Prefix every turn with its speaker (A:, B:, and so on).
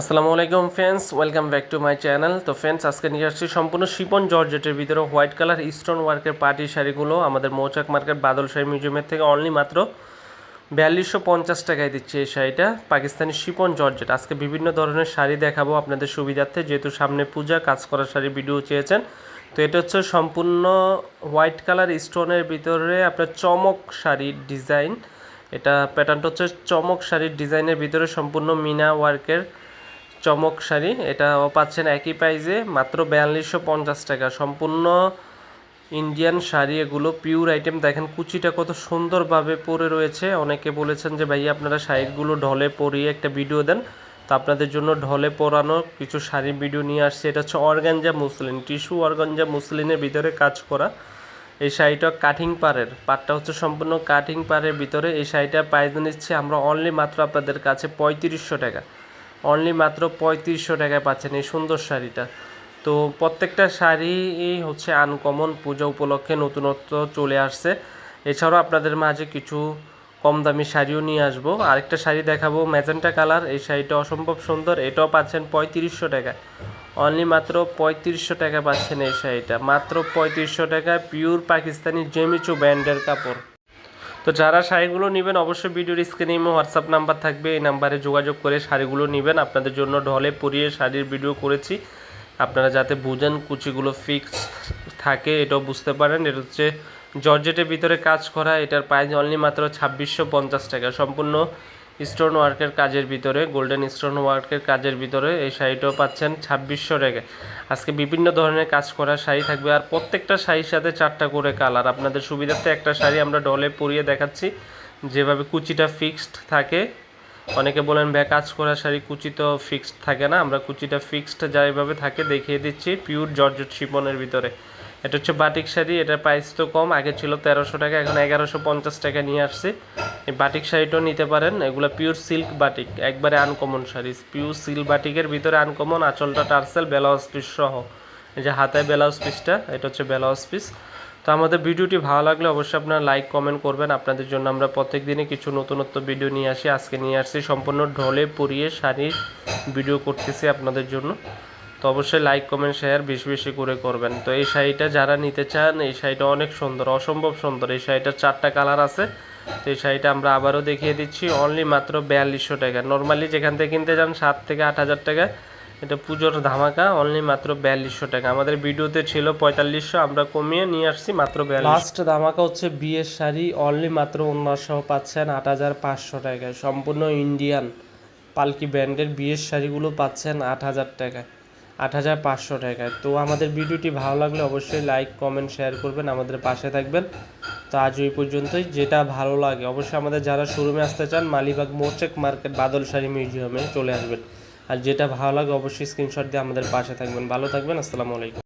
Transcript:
A: আসসালামু আলাইকুম friends, welcome back to my channel. তো ফ্রেন্ডস, আজকে নিয়ে আসছি সম্পূর্ণ শিপন জর্জেটের ভিতরে হোয়াইট কালার স্টোন ওয়ার্কের পার্টি শাড়িগুলো। আমাদের মৌচাক মার্কেট বাদল শাড়ি মিউজিয়ামের থেকে অনলি মাত্র বিয়াল্লিশশো পঞ্চাশ টাকায় দিচ্ছে এই শাড়িটা, পাকিস্তানি শিপন জর্জেট। আজকে বিভিন্ন ধরনের শাড়ি দেখাবো আপনাদের সুবিধার্থে, যেহেতু সামনে পূজা, কাজ করা শাড়ি ভিডিও চেয়েছেন। তো এটা হচ্ছে সম্পূর্ণ হোয়াইট কালার স্টোনের ভিতরে আপনার চমক শাড়ির ডিজাইন। এটা প্যাটার্নটা হচ্ছে চমক শাড়ির ডিজাইনের ভিতরে সম্পূর্ণ মিনা ওয়ার্কের চমক শাড়ি। এটাও পাচ্ছেন একই প্রাইজে মাত্র বিয়াল্লিশশো পঞ্চাশ টাকা। সম্পূর্ণ ইন্ডিয়ান শাড়ি এগুলো পিওর আইটেম দেখেন কুচিটা কত সুন্দরভাবে পরে রয়েছে। অনেকে বলেছেন যে ভাই আপনারা শাড়িগুলো ঢলে পরিয়ে একটা ভিডিও দেন। তো আপনাদের জন্য ঢলে পরানো কিছু শাড়ির ভিডিও নিয়ে আসছে। এটা হচ্ছে অর্গানজা মুসলিন। টিস্যু অর্গানজা মুসলিনের ভিতরে কাজ করা। এই শাড়িটা কাটিং পারের পাটটা হচ্ছে সম্পূর্ণ কাটিং পারের ভিতরে। এই শাড়িটা প্রাইস নিচ্ছে আমরা অনলি মাত্র আপনাদের কাছে পঁয়ত্রিশশো টাকা। অনলি মাত্র পঁয়ত্রিশশো টাকায় পাচ্ছেন এই সুন্দর শাড়িটা। তো প্রত্যেকটা শাড়ি হচ্ছে আনকমন পূজা উপলক্ষে নতুনত্ব চলে আসছে। এছাড়াও আপনাদের মাঝে কিছু কম দামি শাড়িও নিয়ে আসব। আরেকটা শাড়ি দেখাবো, ম্যাজেন্টা কালার। এই শাড়িটা অসম্ভব সুন্দর, এটাও পাচ্ছেন পঁয়ত্রিশশো টাকা অনলি মাত্র পঁয়ত্রিশশো টাকা পাচ্ছেন এই শাড়িটা। মাত্র পঁয়ত্রিশশো টাকা পিওর পাকিস্তানি জেমিচু ব্র্যান্ডের কাপড়। তো যারা শাড়িগুলো নেবেন, অবশ্যই ভিডিওর স্ক্রিনে হোয়াটসঅ্যাপ নাম্বার থাকবে। এই নাম্বারে যোগাযোগ করে শাড়িগুলো নেবেন। আপনাদের জন্য ঢলে পরিয়ে শাড়ির ভিডিও করেছি। আপনারা যাতে বুঝেন কুচিগুলো ফিক্স থাকে, এটাও বুঝতে পারেন। এটা হচ্ছে জর্জেটের ভিতরে কাজ করা। এটার প্রাইস অনলি মাত্র ছাব্বিশশো পঞ্চাশ টাকা। সম্পূর্ণ স্টোন ওয়ার্কের কাজের ভিতরে, গোল্ডেন স্টোন ওয়ার্কের কাজের ভিতরে এই শাড়িটাও পাচ্ছেন ছাব্বিশশো টাকা আজকে বিভিন্ন ধরনের কাজ করা শাড়ি থাকবে আর প্রত্যেকটা শাড়ির সাথে চারটা করে কালার। আপনাদের সুবিধার্থে একটা শাড়ি আমরা ডলে পরিয়ে দেখাচ্ছি। যেভাবে কুচিটা ফিক্সড থাকে, অনেকে বলেন ব্যা কাজ করা শাড়ি কুচি তো ফিক্সড থাকে না। আমরা কুচিটা ফিক্সড যা যেভাবে থাকে দেখিয়ে দিচ্ছি পিওর জর্জেট শিপনের ভিতরে। এটা হচ্ছে বাটিক শাড়ি, এটার প্রাইস তো কম, আগে ছিল তেরোশো টাকা, এখন এগারোশো পঞ্চাশ টাকা নিয়ে আসছে। এই বাটিক শাড়িটাও নিতে পারেন, এগুলো পিওর সিল্ক বাটিক একবারে আনকমন শাড়ি। পিওর সিল্ক বাটিকের ভিতরে আনকমন আঁচলটা টার্সেল, ব্লাউজ পিস সহ। এই যে হাতায় ব্লাউজ পিসটা এটা হচ্ছে ব্লাউজ পিস তো আমাদের ভিডিওটি ভালো লাগলে অবশ্যই আপনারা লাইক কমেন্ট করবেন। আপনাদের জন্য আমরা প্রত্যেক দিনে কিছু নতুনত্ব ভিডিও নিয়ে আসি। আজকে নিয়ে আসছি সম্পূর্ণ ঢলে পরিয়ে শাড়ির ভিডিও করতেছি আপনাদের জন্য। তো অবশ্যই লাইক কমেন্ট শেয়ার বেশি বেশি করে করবেন। তো এই শাড়িটা যারা নিতে চান, এই শাড়িটা অনেক সুন্দর, অসম্ভব সুন্দর। এই শাড়িটার চারটা কালার আছে। তো এই শাড়িটা আমরা আবারও দেখিয়ে দিচ্ছি অনলি মাত্র বিয়াল্লিশশো টাকা। নর্মালি যেখান থেকে কিনতে যান, সাত থেকে আট হাজার টাকা। এটা পুজোর ধামাকা অনলি মাত্র বিয়াল্লিশশো টাকা। আমাদের ভিডিওতে ছিল পঁয়তাল্লিশশো, আমরা কমিয়ে নিয়ে আসছি মাত্র লাস্ট ধামাকা হচ্ছে বিয়ের শাড়ি অনলি মাত্র সহ পাচ্ছেন আট হাজার পাঁচশো টাকায়। সম্পূর্ণ ইন্ডিয়ান পালকি ব্র্যান্ডের বিয়ের শাড়িগুলো পাচ্ছেন আট হাজার টাকায়। আট হাজার পাঁচশো টাকায় তো আমাদের ভিডিওটি ভালো লাগলে অবশ্যই লাইক, কমেন্ট, শেয়ার করবেন, আমাদের পাশে থাকবেন। তো আজ ওই পর্যন্তই। যেটা ভালো লাগে, অবশ্যই আমাদের যারা শোরুমে আসতে চান, মালিবাগ মোর্চেক মার্কেট বাদল শাড়ি মিউজিয়ামে চলে আসবেন। আর যেটা ভালো লাগে, অবশ্যই স্ক্রিনশট দিয়ে আমাদের পাশে থাকবেন। ভালো থাকবেন, আসসালামু আলাইকুম।